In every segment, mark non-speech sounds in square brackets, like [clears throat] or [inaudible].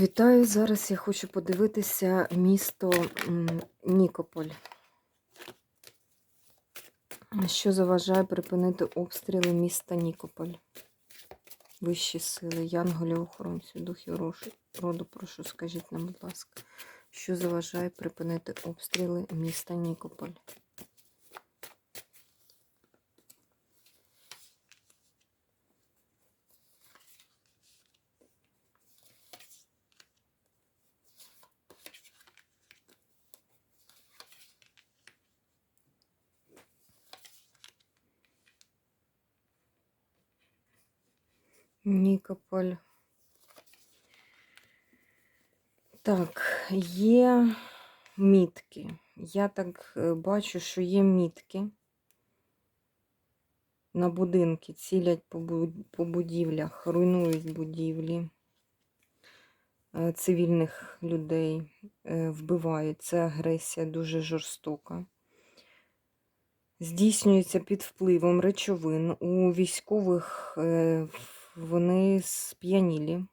Вітаю! Зараз я хочу подивитися місто Нікополь. Що заважає припинити обстріли міста Нікополь? Вищі сили, янголів, охоронців, духів роду, прошу, скажіть нам, будь ласка, що заважає припинити обстріли міста Нікополь? Нікополь. Так, є мітки. Я так е, бачу, що є мітки на будинки, цілять по, будівлях, руйнують будівлі е, цивільних людей, е, вбивають. Це агресія дуже жорстока. Здійснюється під впливом речовин. У військових е, вони сп'янілі.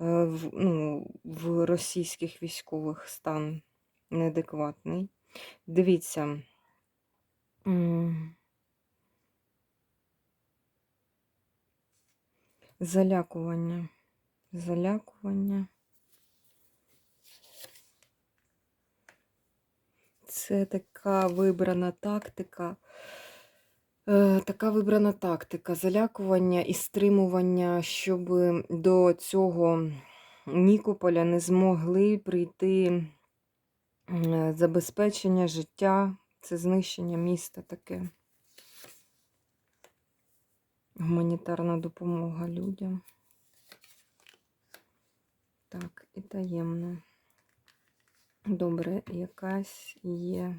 Е, в, ну, в російських військових стан неадекватний. Дивіться. Залякування. Залякування. Це така вибрана тактика. Е, така вибрана тактика залякування і стримування, щоб до цього Нікополя не змогли прийти е, забезпечення життя, це знищення міста таке. Гуманітарна допомога людям. Так, і таємно. Добре, якась є.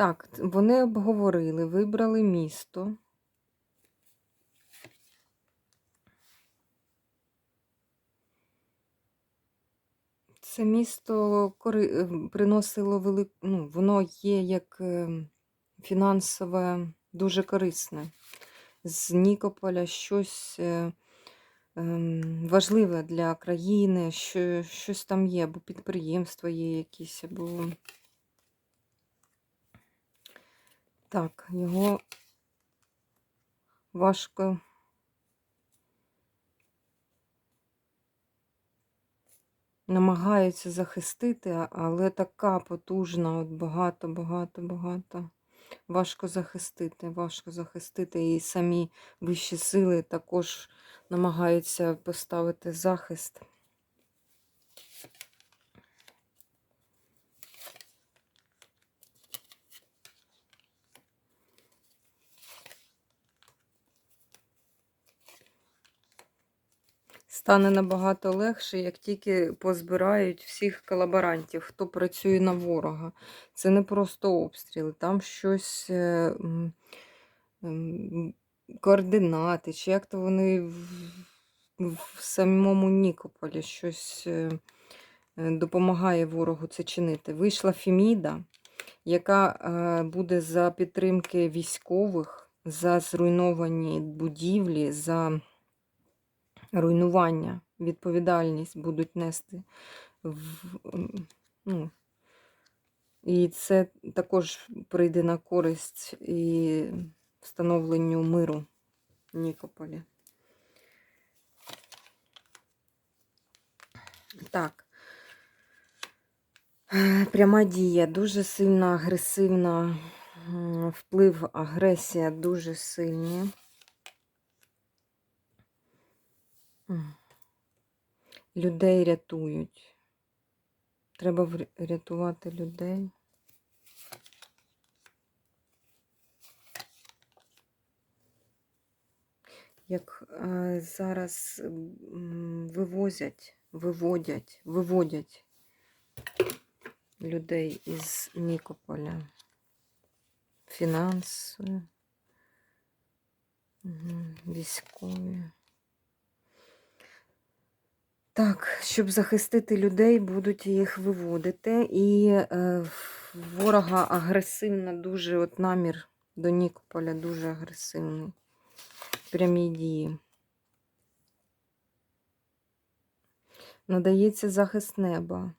Так, вони обговорили, вибрали місто. Це місто ем, приносило велику, ну, воно є як ем, фінансове дуже корисне. З Нікополя щось е, ем, важливе для країни, що, щось там є, або підприємства є якісь, або. Так, його важко. Намагаються захистити, але така потужна, от багато, багато, багато. Важко захистити, важко захистити. І самі вищі сили також намагаються поставити захист. Стане набагато легше, як тільки позбирають всіх колаборантів, хто працює на ворога. Це не просто обстріли, там щось е, координати, чи як то вони в, в самому Нікополі щось е, е, допомагає ворогу це чинити. Вийшла Феміда, яка буде за підтримки військових, за зруйновані будівлі, за руйнування, відповідальність будуть нести. В, ну, і це також прийде на користь і встановленню миру в Нікополі. Так. Пряма дія, дуже сильна агресивна, вплив, агресія дуже сильні. Людей рятують. Треба вр- рятувати людей. Як зараз вивозять, виводять, виводять людей із Нікополя. Фінансові, мгм, військові. Так, щоб захистити людей, будуть їх виводити. І е, ворога агресивна дуже от намір до Нікополя дуже агресивний. Прямі дії. Надається захист неба.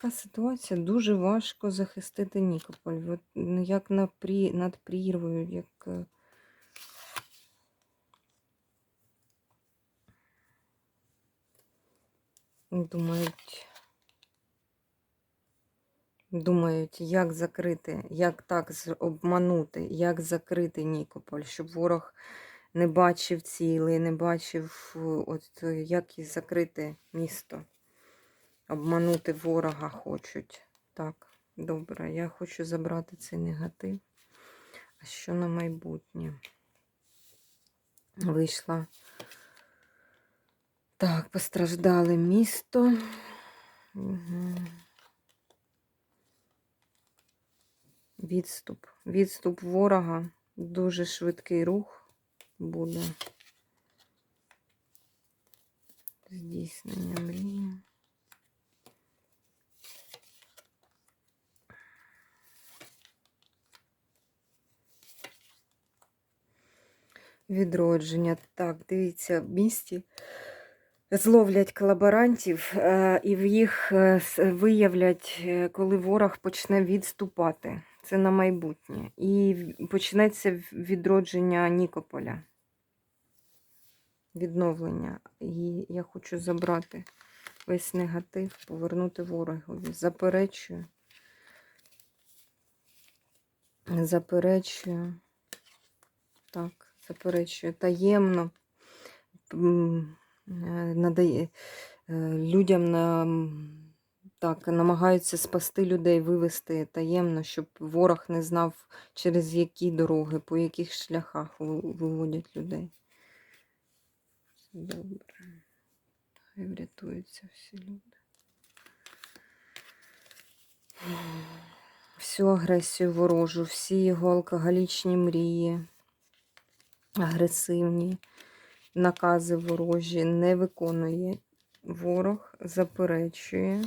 Така ситуація дуже важко захистити Нікополь. От, ну, як на прі... над прірвою, як. е, Думають. Думають, як закрити, як так обманути, як закрити Нікополь, щоб ворог не бачив цілей, не бачив, е, от як і закрити місто. Обманути ворога хочуть. Так, добре, я хочу забрати цей негатив. А що на майбутнє? Вийшла. Так, постраждали місто. Угу. Відступ. Відступ ворога. Дуже швидкий рух буде. Здійснення мрії. Відродження. Так, дивіться, в місті зловлять колаборантів е, і в їх е, виявлять, е, коли ворог почне відступати. Це на майбутнє. І почнеться відродження Нікополя. Відновлення. І я хочу забрати весь негатив, повернути ворогові. Заперечую. Заперечую. Так, заперечую. Таємно е, надає е, людям на, так, намагаються спасти людей, вивести таємно, щоб ворог не знав, через які дороги, по яких шляхах виводять людей. Добре. Хай врятуються всі люди. Всю агресію ворожу, всі його алкоголічні мрії, агресивні накази ворожі не виконує. Ворог заперечує.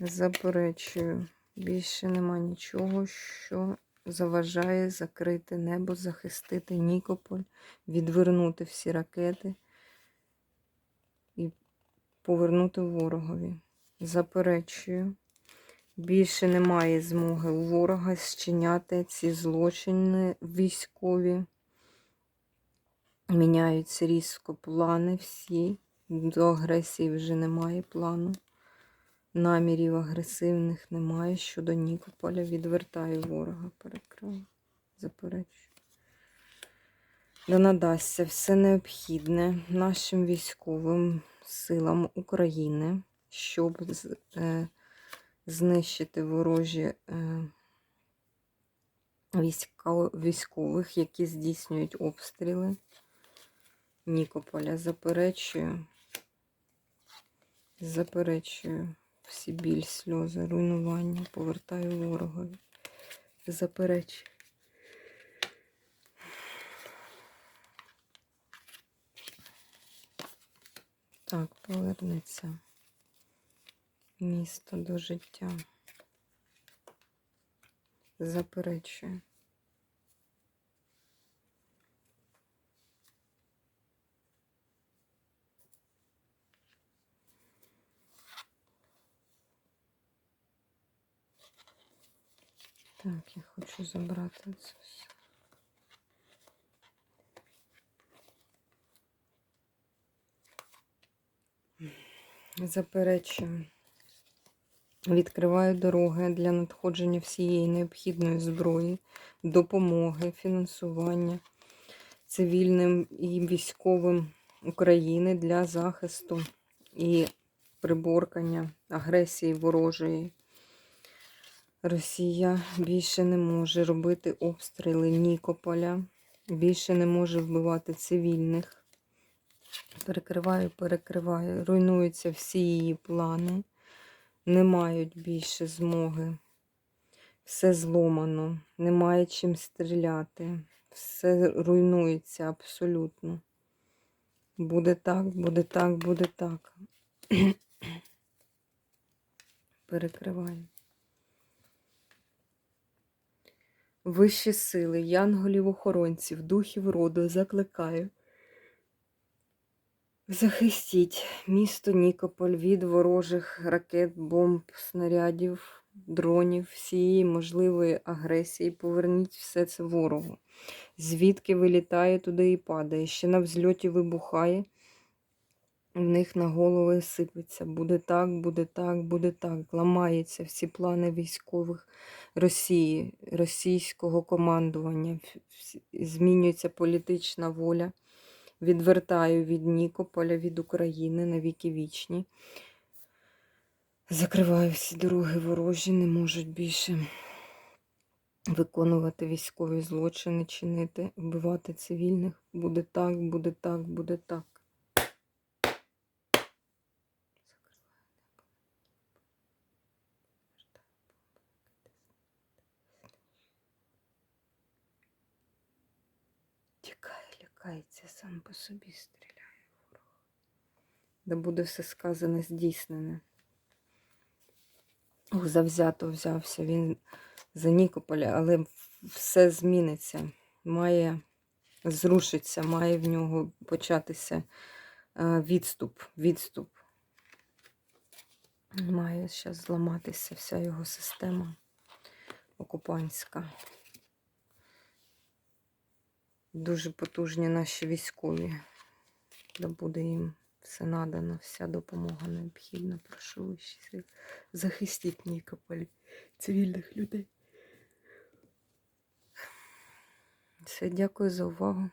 Заперечую. Більше нема нічого, що заважає закрити небо, захистити Нікополь, відвернути всі ракети і повернути ворогові. Заперечую. Більше немає змоги у ворога зчиняти ці злочини військові. Міняються різко плани всі. До агресії вже немає плану. Намірів агресивних немає. Щодо Нікополя відвертаю ворога, перекрию, заперечую. Да надасться все необхідне нашим військовим силам України, щоб е, знищити ворожі е, військових, які здійснюють обстріли. Нікополя заперечую. Заперечую всі біль, сльози, руйнування, повертаю ворогові. Заперечую. Так, повернеться місто до життя. Заперечую. Так, я хочу забрати це все. Заперечую. Відкриваю дороги для надходження всієї необхідної зброї, допомоги, фінансування цивільним і військовим України для захисту і приборкання агресії ворожої. Росія більше не може робити обстріли Нікополя, більше не може вбивати цивільних. Перекриваю, перекриваю. Руйнуються всі її плани. Не мають більше змоги. Все зломано, немає чим стріляти. все руйнується абсолютно. Буде так, буде так, буде так. [clears throat] Перекриваю. Вищі сили, янголів-охоронців, духів роду закликаю. Захистіть місто Нікополь від ворожих ракет, бомб, снарядів, дронів, всієї можливої агресії. Поверніть все це ворогу. Звідки вилітає, туди і падає. Ще на взльоті вибухає, в них на голови сипеться. Буде так, буде так, буде так. Ламаються всі плани військових Росії, російського командування. Змінюється політична воля. Відвертаю від Нікополя, від України на віки вічні. Закриваю всі дороги ворожі, не можуть більше виконувати військові злочини, чинити, вбивати цивільних. Буде так, буде так, буде так. Лякається, сам по собі стріляє ворог. Да буде все сказане, здійснене. Ох, завзято взявся він за Нікополя, але все зміниться. Має зрушиться, має в нього початися е, відступ. Відступ. Має зараз зламатися вся його система окупантська. Дуже потужні наші військові. Да буде їм все надано, вся допомога необхідна. Прошу вищі сили. Захистіть Нікополь, цивільних людей. Все, дякую за увагу.